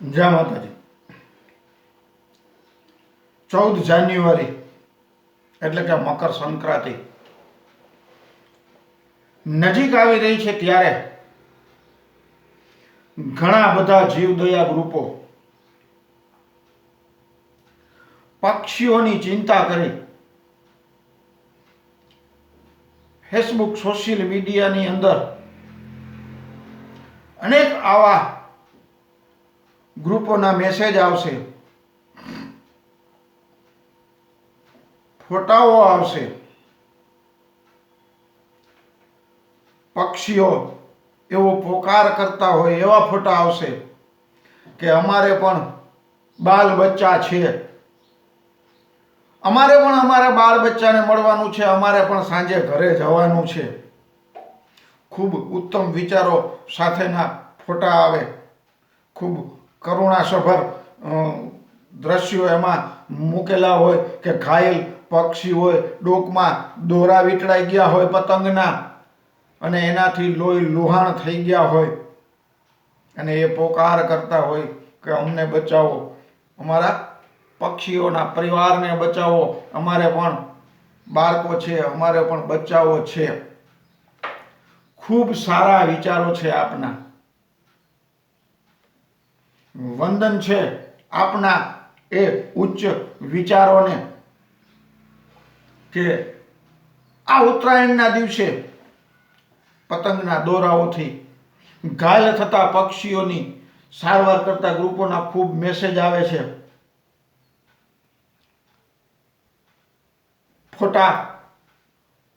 જય માતાજી. ચૌદ જાન્યુઆરી એટલે કે મકર સંક્રાંતિ. નજીક આવી રહી છે ત્યારે ઘણા બધા જીવદયા ગ્રુપો પક્ષીઓની ચિંતા કરી ફેસબુક, સોશિયલ મીડિયાની અંદર અનેક આવા ગ્રુપોના મેસેજ આવશે. ફોટાઓ આવશે. પક્ષીઓ એવો પોકાર કરતા હોય એવા ફોટા આવશે કે અમારે પણ બાલ બચ્ચા છે. અમારે પણ અમારા બાળ બચ્ચાને મળવાનું છે, અમારે પણ સાંજે ઘરે જવાનું છે. ખૂબ ઉત્તમ વિચારો સાથેના ફોટા આવે. ખૂબ કરુણાસભર દ્રશ્યો એમાં મૂકેલા હોય કે ઘાયલ પક્ષી હોય, ડોકમાં દોરા વીંટળાઈ ગયા હોય પતંગના અને એનાથી લોહી લુહાણ થઈ ગયા હોય અને એ પોકાર કરતા હોય કે અમને બચાવો. અમારા પક્ષીઓના પરિવારને બચાવો. અમારે પણ બાળકો છે, અમારે પણ બચાવો છે. ખૂબ સારા વિચારો છે આપના. વંદન છે. આપના એ ઉચ્ચ વિચારોને કે આ ઉત્તરાયણના દિવસે પતંગના દોરાઓથી ઘાયલ થતા પક્ષીઓની સારવાર કરતા ગ્રુપોના ખૂબ મેસેજ આવે છે. ફોટા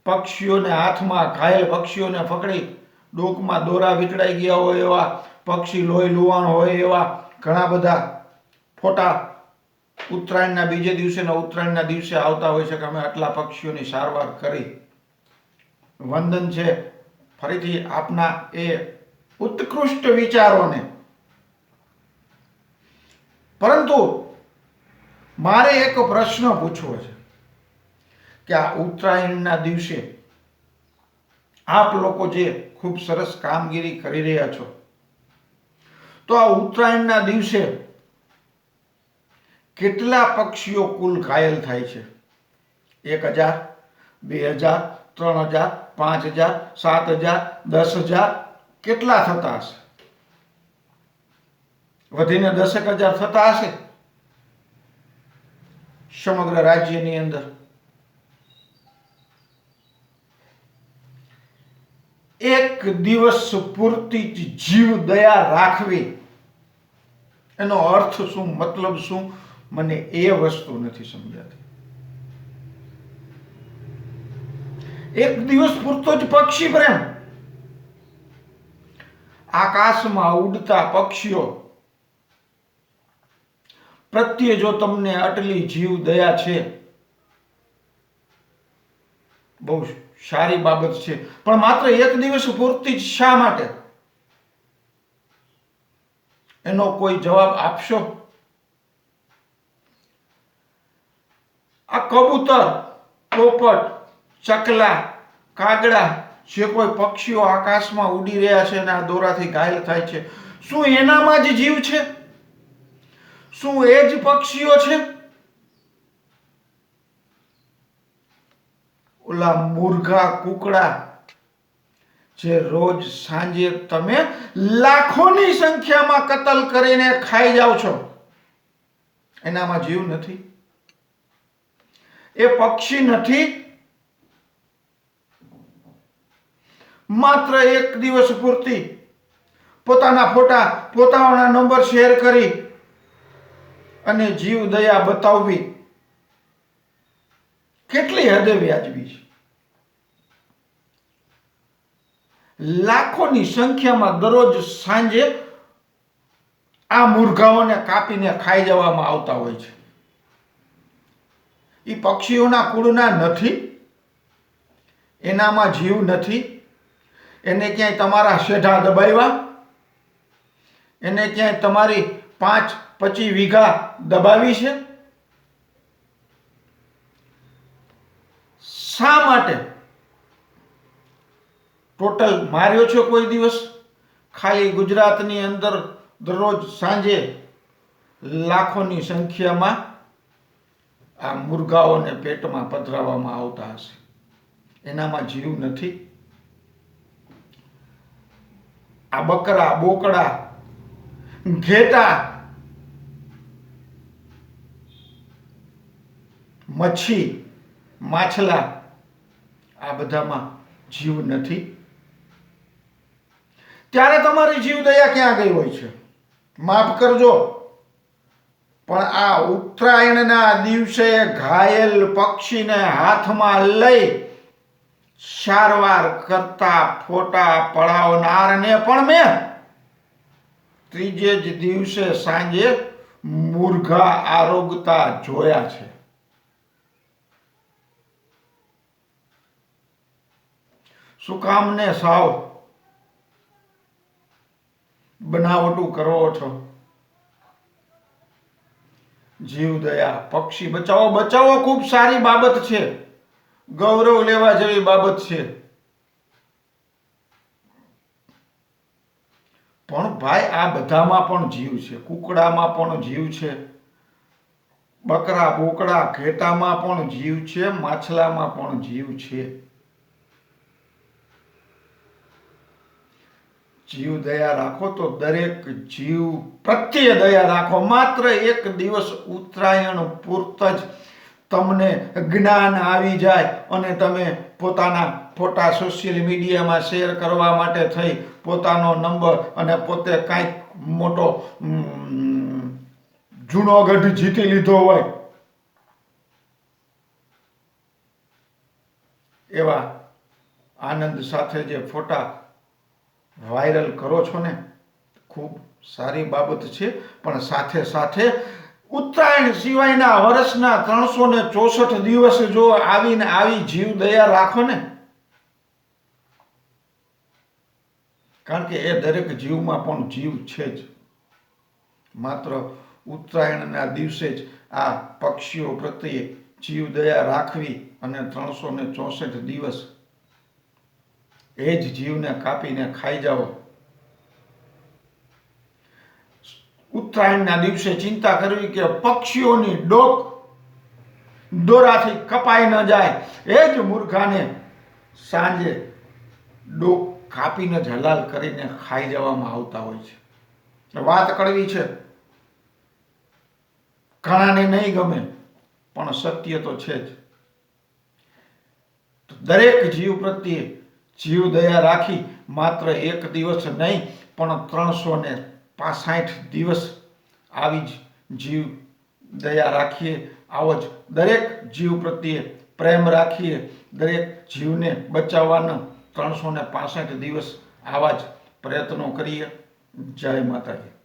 પક્ષીઓને હાથમાં, ઘાયલ પક્ષીઓને પકડી ડોકમાં દોરા વીંટળાઈ ગયા હોય એવા પક્ષી લોહી લુવાણ હોય એવા ઘણા બધા ફોટા ઉત્તરાયણના બીજે દિવસે ને ઉત્તરાયણના દિવસે આવતા હોય છે કે અમે આટલા પક્ષીઓની સારવાર કરી. વંદન છે. ફરીથી આપના એ ઉત્કૃષ્ટ વિચારોને. પરંતુ મારે એક પ્રશ્ન પૂછવો છે કે આ ઉત્તરાયણના દિવસે આપ લોકો જે ખૂબ સરસ કામગીરી કરી રહ્યા છો તો આ ઉત્તરાયણના દિવસે કેટલા પક્ષીઓ કુલ ઘાયલ થાય છે? એક હજાર, બે હજાર, ત્રણ હજાર, પાંચ હજાર, સાત હજાર, દસ હજાર કેટલા થતા હશે? વધીને દસેક હજાર થતા હશે? સમગ્ર રાજ્યની અંદર. એક દિવસ પૂરતી જ જીવ દયા રાખવી એનો અર્થ શું, મતલબ શું, મને એ વસ્તુ નથી સમજાતી. એક દિવસ પૂરતો જ પક્ષી પ્રેમ. આકાશમાં ઉડતા પક્ષીઓ. પ્રત્યે જો તમને આટલી જીવ દયા છે, બહુ સારી બાબત છે. પણ માત્ર એક દિવસ પૂરતી જ શા માટે? એનો કોઈ જવાબ આપશો? આ કબૂતર, પોપટ, ચકલા, કાગડા જે કોઈ પક્ષીઓ આકાશમાં ઉડી રહ્યા છે અને આ દોરાથી ઘાયલ થાય છે, શું એનામાં જ જીવ છે? શું એ જ પક્ષીઓ છે? ઓલા મુર્ગા, કુકડા જે રોજ સાંજે તમે લાખોની સંખ્યામાં કતલ કરીને ખાઈ જાઓ છો. એનામાં જીવ નથી. એ પક્ષી નથી. માત્ર એક દિવસ પૂરતી. પોતાના ફોટા, પોતાના નંબર શેર કરી અને જીવ દયા બતાવવી. કેટલી હદે વ્યાજબી છે. લાખોની સંખ્યામાં દરરોજ સાંજે આ મુરઘાઓને કાપીને ખાઈ જવામાં આવતા હોય છે. એ પક્ષીઓના કુળના નથી, એનામાં જીવ નથી, એને ક્યાંય તમારા શેઢા દબાવ્યા, એને ક્યાંય તમારી પાંચ પચી વીઘા દબાવી છે. શા માટે? ટોટલ માર્યો છે કોઈ દિવસ? ખાલી ગુજરાતની અંદર દરરોજ સાંજે લાખોની સંખ્યામાં આ મુર્ગાઓને પેટમાં પધરાવવામાં આવતા હશે. એનામાં જીવ નથી. આ બકરા, બોકડા, ઘેટા, મચ્છી, માછલા, આ બધામાં જીવ નથી. ત્યારે તમારી જીવદયા ક્યાં ગઈ હોય છે? માફ કરજો. પણ આ ઉત્તરાયણના દિવસે ઘાયલ પક્ષીને હાથમાં લઈ સારવાર કરતા ફોટા પડાવનારને પણ મેં ત્રીજે જ દિવસે સાંજે મુર્ઘા આરોગતા જોયા છે. શું કામને સાવ? બનાવટું કરો છો. જીવ દયા, પક્ષી બચાવો બચાવો ખૂબ સારી બાબત છે. ગૌરવ લેવા જેવી બાબત છે. પણ ભાઈ, આ બધામાં પણ જીવ છે. કુકડામાં પણ જીવ છે. બકરા, બોકડા, ઘેટામાં પણ જીવ છે. માછલામાં પણ જીવ છે. જીવ દયા રાખો તો દરેક જીવ પ્રત્યે દયા રાખો. માત્ર એક દિવસ ઉત્તરાયણ પૂરત જ તમને જ્ઞાન આવી જાય અને તમે પોતાના ફોટા સોશિયલ મીડિયામાં શેર કરવા માટે થઈ પોતાનો નંબર અને પોતે કાંઈક મોટો ઉમ, જૂનો ગઢ જીતી લીધો હોય. એવા આનંદ સાથે જે ફોટા વાયરલ કરો છો ને, ખૂબ સારી બાબત છે, પણ સાથે સાથે ઉત્તરાયણ સિવાયના વર્ષના ત્રણસો ને ચોસઠ દિવસ જો આવીને આવી જીવ દયા રાખો ને, કારણ કે એ દરેક જીવમાં પણ જીવ છે જ. માત્ર ઉત્તરાયણના દિવસે જ આ પક્ષીઓ પ્રત્યે જીવ દયા રાખવી અને ત્રણસો ને ચોસઠ દિવસ એ જ જીવને કાપીને ખાઈ જાઓ. ઉત્તરાયણના દિવસે ચિંતા કરવી કે પક્ષીઓની ડોક દોરાથી કપાઈ ન જાય. એ જ મૂર્ખાને સાંજે ડોક કાપીને જ હલાલ કરીને ખાઈ જવામાં આવતા હોય છે. વાત કડવી છે. ઘણાને નહીં ગમે, પણ સત્ય તો છે જ. દરેક જીવ પ્રત્યે જીવ દયા રાખી માત્ર એક દિવસ નહીં, પણ ત્રણસો ને પાસઠ દિવસ આવી જ જીવ દયા રાખીએ. આવો જ દરેક જીવ પ્રત્યે પ્રેમ રાખીએ. દરેક જીવને બચાવવાના ત્રણસો ને પાસઠ દિવસ આવા જ પ્રયત્નો કરીએ. જય માતાજી.